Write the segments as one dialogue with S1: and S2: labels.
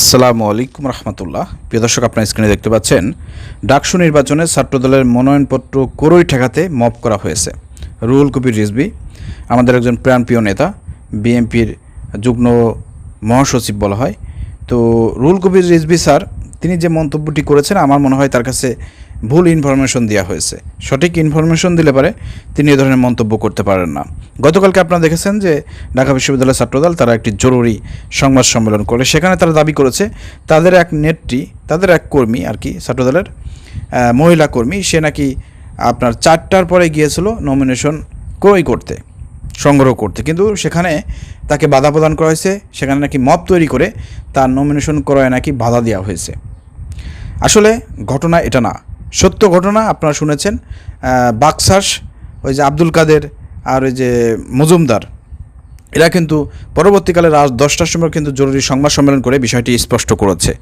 S1: আসসালামু আলাইকুম রহমতুল্লাহ। প্রিয় দর্শক, আপনার স্ক্রিনে দেখতে পাচ্ছেন, ডাকসু নির্বাচনে ছাত্রদলের মনোনয়নপত্র করই ঠেকাতে মপ করা হয়েছে। রুহুল কবির রিজবি আমাদের একজন প্রাণপ্রিয় নেতা, বিএনপির যুগ্ম মহাসচিব বলা হয়। তো রুহুল কবির রিজবি স্যার, তিনি যে মন্তব্যটি করেছেন, আমার মনে হয় তার কাছে ভুল ইনফরমেশন দেওয়া হয়েছে। সঠিক ইনফরমেশন দিলে পারে তিনি এ ধরনের মন্তব্য করতে পারেন না। গতকালকে আপনারা দেখেছেন যে ঢাকা বিশ্ববিদ্যালয়ের ছাত্রদল তারা একটি জরুরি সংবাদ সম্মেলন করে। সেখানে তারা দাবি করেছে, তাদের এক নেত্রী, তাদের এক কর্মী আর কি ছাত্রদলের মহিলা কর্মী, সে নাকি আপনার চারটার পরে গিয়েছিল নমিনেশন ক্রয় করতে, সংগ্রহ করতে। কিন্তু সেখানে তাকে বাধা প্রদান করা হয়েছে, সেখানে নাকি মপ তৈরি করে তার নমিনেশন করায় নাকি বাধা দেওয়া হয়েছে। আসলে ঘটনা এটা না। সত্য ঘটনা আপনারা শুনেছেন বাকসাস, ওই যে আব্দুল কাদের আর ওই যে মজুমদার। এরা কিন্তু পরবর্তীকালে রাত দশটার সময় কিন্তু জরুরি সংবাদ সম্মেলন করে বিষয়টি স্পষ্ট করেছে।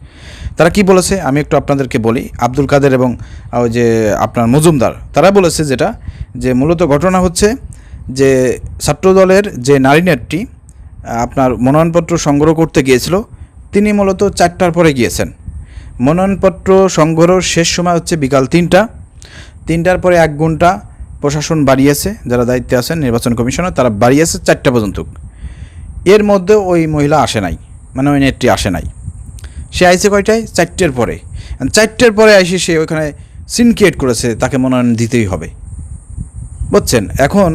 S1: তারা কি বলেছে আমি একটু আপনাদেরকে বলি। আব্দুল কাদের এবং ওই যে আপনার মজুমদার, তারা বলেছে যেটা, যে মূলত ঘটনা হচ্ছে যে ছাত্রদলের যে নারী নেত্রী আপনার মনোনয়নপত্র সংগ্রহ করতে গিয়েছিল, তিনি মূলত চারটার পরে গিয়েছেন। মনোনয়নপত্র সংগ্রহ শেষ সময় হচ্ছে বিকাল তিনটা। তিনটার পরে এক ঘণ্টা প্রশাসন বাড়িয়েছে, যারা দায়িত্বে আছেন নির্বাচন কমিশনার, তারা বাড়িয়েছে চারটা পর্যন্ত। এর মধ্যে ওই মহিলা আসে নাই মানে ওই নেত্রী আসে নাই। সে আইসে কয়টায়? চারটের পরে। চারটের পরে এসে সে ওইখানে সিনক্রিয়েট করেছে, তাকে মনোনয়ন দিতেই হবে। বুঝছেন? এখন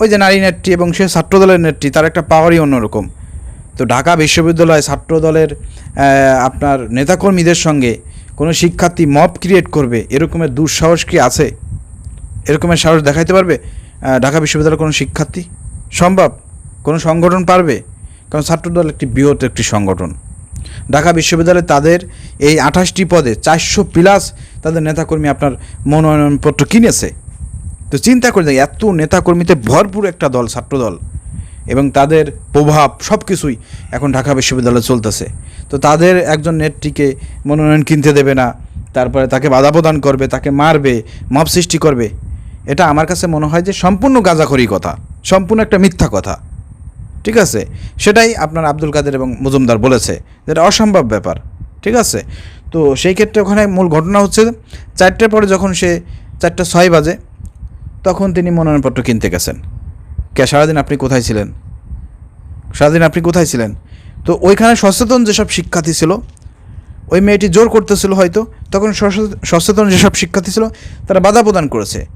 S1: ওই যে নারী নেত্রী এবং সে ছাত্রদলের নেত্রী, তার একটা পাওয়ারই অন্যরকম। তো ঢাকা বিশ্ববিদ্যালয় ছাত্রদলের আহ, আপনার নেতাকর্মীদের সঙ্গে কোনো শিক্ষার্থী মব ক্রিয়েট করবে এরকমের দুঃসাহস কি আছে? এরকমের সাহস দেখাইতে পারবে ঢাকা বিশ্ববিদ্যালয়ের কোনো শিক্ষার্থী? সম্ভব? কোনো সংগঠন পারবে? কারণ ছাত্রদল একটি বৃহৎ একটি সংগঠন। ঢাকা বিশ্ববিদ্যালয়ে তাদের এই আঠাশটি পদে চারশো প্লাস তাদের নেতাকর্মী আপনার মনোনয়নপত্র কিনেছে। তো চিন্তা করে দেখ এত নেতাকর্মীতে ভরপুর একটা দল ছাত্রদল। এবং তাদের প্রভাব সব কিছুই এখন ঢাকা বিশ্ববিদ্যালয়ে চলতেছে। তো তাদের একজন নেত্রীকে মনোনয়ন কিনতে দেবে না, তারপরে তাকে বাধা প্রদান করবে, তাকে মারবে, মব সৃষ্টি করবে। এটা আমার কাছে মনে হয় যে সম্পূর্ণ গাঁজাখড়ি কথা, সম্পূর্ণ একটা মিথ্যা কথা। ঠিক আছে? সেটাই আপনার আব্দুল কাদের এবং মজুমদার বলেছে যেটা অসম্ভব ব্যাপার। ঠিক আছে? তো সেই ক্ষেত্রে ওখানে মূল ঘটনা হচ্ছে চারটের পরে যখন সে চারটে ছয় বাজে, তখন তিনি মনোনয়নপত্র কিনতে গেছেন। কে, সারাদিন আপনি কোথায় ছিলেন? সারাদিন আপনি কোথায় ছিলেন? তো ওইখানে সচেতন যেসব শিক্ষার্থী ছিল, ওই মেয়েটি জোর করতেছিল হয়তো, তখন সচে- সচেতন যেসব শিক্ষার্থী ছিল, তারা বাধা প্রদান করেছে।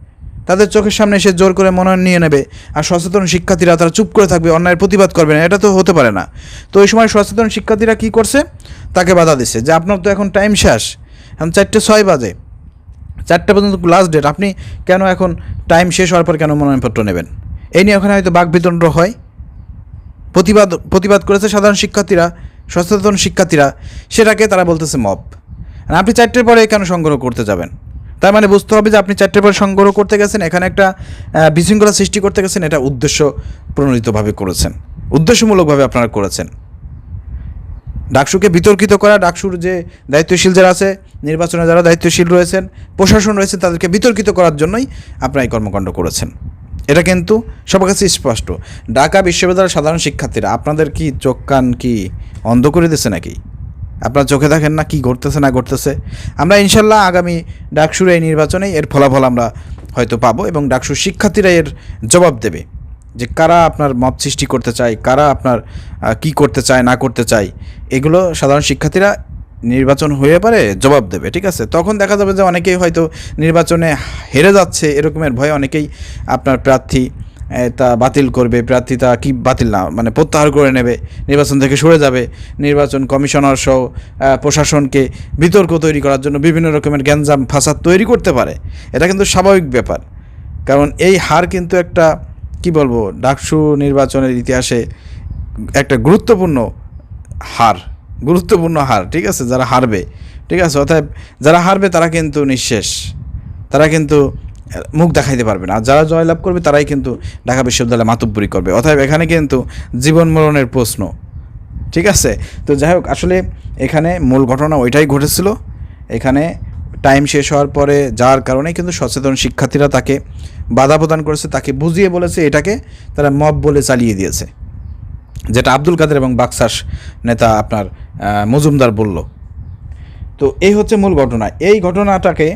S1: তাদের চোখের সামনে এসে জোর করে মনোনয়ন নিয়ে নেবে, আর সচেতন শিক্ষার্থীরা তারা চুপ করে থাকবে, অন্যায়ের প্রতিবাদ করবে না, এটা তো হতে পারে না। তো ওই সময় সচেতন শিক্ষার্থীরা কী করছে? তাকে বাধা দিচ্ছে যে, আপনার তো এখন টাইম শেষ, এখন চারটে ছয় বাজে। চারটে পর্যন্ত লাস্ট ডেট আপনি কেন এখন টাইম শেষ হওয়ার পর কেন মনোনয়নপত্র নেবেন? এই নিয়ে ওখানে হয়তো বাকবিতণ্ড হয়। প্রতিবাদ প্রতিবাদ করেছে সাধারণ শিক্ষার্থীরা, সচেতন শিক্ষার্থীরা, সেটাকে তারা বলতেছে মব। আর আপনি চারটের পরে কেন সংগ্রহ করতে যাবেন? তার মানে বুঝতে হবে যে আপনি চারটের পরে সংগ্রহ করতে গেছেন, এখানে একটা বিশৃঙ্খলা সৃষ্টি করতে গেছেন, এটা উদ্দেশ্য প্রণোদিতভাবে করেছেন। উদ্দেশ্যমূলকভাবে আপনারা করেছেন। ডাকসুকে বিতর্কিত করা, ডাকসুর যে দায়িত্বশীল যারা আছে, নির্বাচনে যারা দায়িত্বশীল রয়েছেন, প্রশাসন রয়েছে, তাদেরকে বিতর্কিত করার জন্যই আপনারা এই কর্মকাণ্ড করেছেন। এটা কিন্তু সবার কাছে স্পষ্ট। ঢাকা বিশ্ববিদ্যালয়ের সাধারণ শিক্ষার্থীরা, আপনাদের কি চোখ কান কি অন্ধ করে দিচ্ছে নাকি? আপনার চোখে দেখেন না কি ঘটতেছে, না ঘটতেছে? আমরা ইনশাল্লাহ আগামী ডাকসুর এই নির্বাচনে এর ফলাফল আমরা হয়তো পাবো এবং ডাকসুর শিক্ষার্থীরা এর জবাব দেবে যে কারা আপনার মত সৃষ্টি করতে চায়, কারা আপনার কি করতে চায়, না করতে চায়। এগুলো সাধারণ শিক্ষার্থীরা নির্বাচন হয়ে পারে, জবাব দেবে, ঠিক আছে? তখন দেখা যাবে যে অনেকেই হয়তো নির্বাচনে হেরে যাচ্ছে, এরকমের ভয়ে অনেকেই আপনার প্রার্থী তা বাতিল করবে, প্রার্থী তা কি বাতিল না মানে প্রত্যাহার করে নেবে, নির্বাচন থেকে সরে যাবে, নির্বাচন কমিশনার সহ প্রশাসনকে বিতর্ক তৈরি করার জন্য বিভিন্ন রকমের গ্যাঞ্জাম ফাসাদ তৈরি করতে পারে। এটা কিন্তু স্বাভাবিক ব্যাপার। কারণ এই হার কিন্তু একটা, কি বলব, ডাকসু নির্বাচনের ইতিহাসে একটা গুরুত্বপূর্ণ হার। গুরুত্বপূর্ণ হার, ঠিক আছে? যারা হারবে, ঠিক আছে? অতএব যারা হারবে তারা কিন্তু নিঃশেষ। তারা কিন্তু মুখ দেখাইতে পারবে না। আর যারা জয়লাভ করবে তারাই কিন্তু ঢাকা বিশ্ববিদ্যালয়ে মাতব্বরি করবে। অতএব এখানে কিন্তু জীবন মরণের প্রশ্ন, ঠিক আছে? তো যাই হোক, আসলে এখানে মূল ঘটনা ওইটাই ঘটেছিল। এখানে টাইম শেষ হওয়ার পরে যাওয়ার কারণে কিন্তু সচেতন শিক্ষার্থীরা তাকে বাধা প্রদান করেছে, তাকে বুঝিয়ে বলেছে, এটাকে তারা মব বলে চালিয়ে দিয়েছে। যেটা আব্দুল কাদের এবং বাক্সাস নেতা আপনার মজুমদার বলল। তো এই হচ্ছে মূল ঘটনা। এই ঘটনাটাকে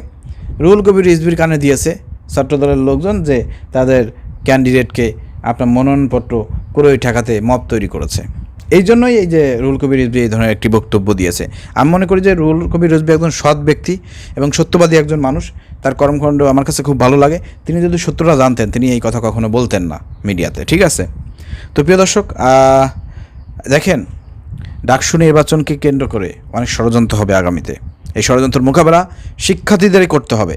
S1: রুহুল কবির রিজবির কানে দিয়েছে ছাত্রদলের লোকজন যে তাদের ক্যান্ডিডেটকে আপনার মনোনয়নপত্র ক্রয় ঠেকাতে মত তৈরি করেছে। এই জন্যই এই যে রুহুল কবির রিজবি এই ধরনের একটি বক্তব্য দিয়েছে। আমি মনে করি যে রুহুল কবির রিজবি একজন সৎ ব্যক্তি এবং সত্যবাদী একজন মানুষ। তার কর্মকাণ্ড আমার কাছে খুব ভালো লাগে। তিনি যদি সত্যটা জানতেন, তিনি এই কথা কখনো বলতেন না মিডিয়াতে। ঠিক আছে? তো প্রিয় দর্শক দেখেন ডাকসু নির্বাচনকে কেন্দ্র করে অনেক ষড়যন্ত্র হবে আগামীতে। এই ষড়যন্ত্রের মোকাবেলা শিক্ষার্থীদেরই করতে হবে।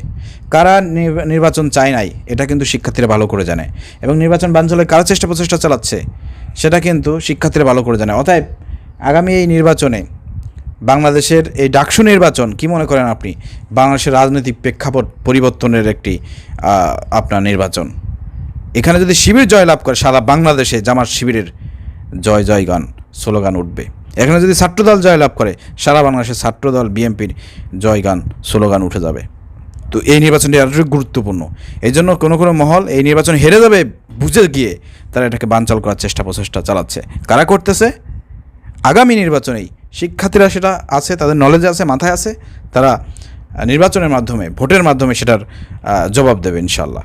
S1: কারা নির্বা- নির্বাচন চায় নাই, এটা কিন্তু শিক্ষার্থীরা ভালো করে জানে। এবং নির্বাচন বাঞ্চলে কারা চেষ্টা প্রচেষ্টা চালাচ্ছে, সেটা কিন্তু শিক্ষার্থীরা ভালো করে জানে। অতএব আগামী এই নির্বাচনে বাংলাদেশের এই ডাকসু নির্বাচন, কি মনে করেন আপনি? বাংলাদেশের রাজনৈতিক প্রেক্ষাপট পরিবর্তনের একটি আপনার নির্বাচন। এখানে যদি শিবির জয় লাভ করে, সারা বাংলাদেশে জামার শিবিরের জয় জয় গান স্লোগান উঠবে। এখানে যদি ছাত্রদল জয়লাভ করে, সারা বাংলাদেশের ছাত্রদল বিএনপির জয়গান, স্লোগান উঠে যাবে। তো এই নির্বাচনটি এতটুকু গুরুত্বপূর্ণ। এই জন্য কোনো কোনো মহল এই নির্বাচন হেরে যাবে বুঝে গিয়ে তারা এটাকে বানচাল করার চেষ্টা প্রচেষ্টা চালাচ্ছে। কারা করতেছে? আগামী নির্বাচনেই শিক্ষার্থীরা সেটা আছে, তাদের নলেজে আছে, মাথায় আছে, তারা নির্বাচনের মাধ্যমে, ভোটের মাধ্যমে সেটার জবাব দেবে ইনশাল্লাহ